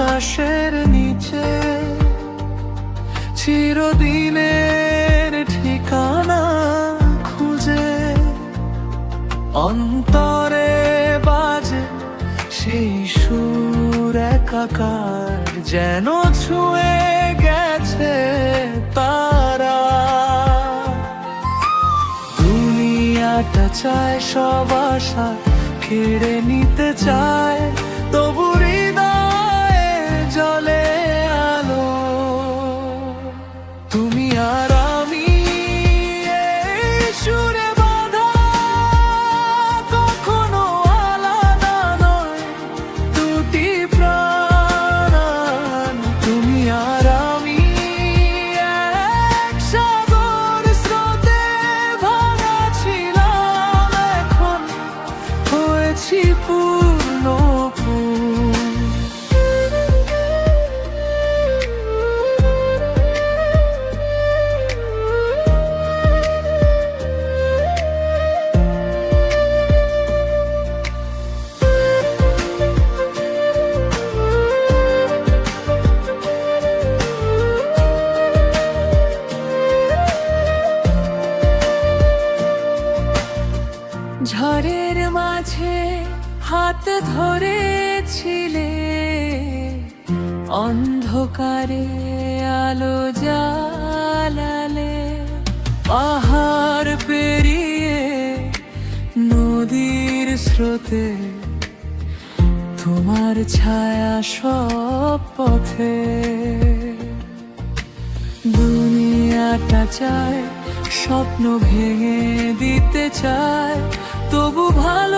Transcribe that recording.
আকাশের নিচে, চিরদিনের ঠিকানা খুঁজে। অন্তরে বাজে সেই সুর একাকার, যেন ছুঁয়ে গেছে তারা। দুনিয়াটা চায় সব আশা কেড়ে নিতে চায় দুটি প্রাণ তুমি আর আমি সাগর স্রোতে ভরা ছিলাম এখন হয়েছি পূর্ণ মাঝে হাত ধরেছিলে, অন্ধকারে আলো জ্বালালে, পাহাড় পেরিয়ে নদীর স্রোতে, তোমার ছায়া সব পথে। দুনিয়াটা চায়, স্বপ্ন ভেঙে দিতে চায় তবু জবাব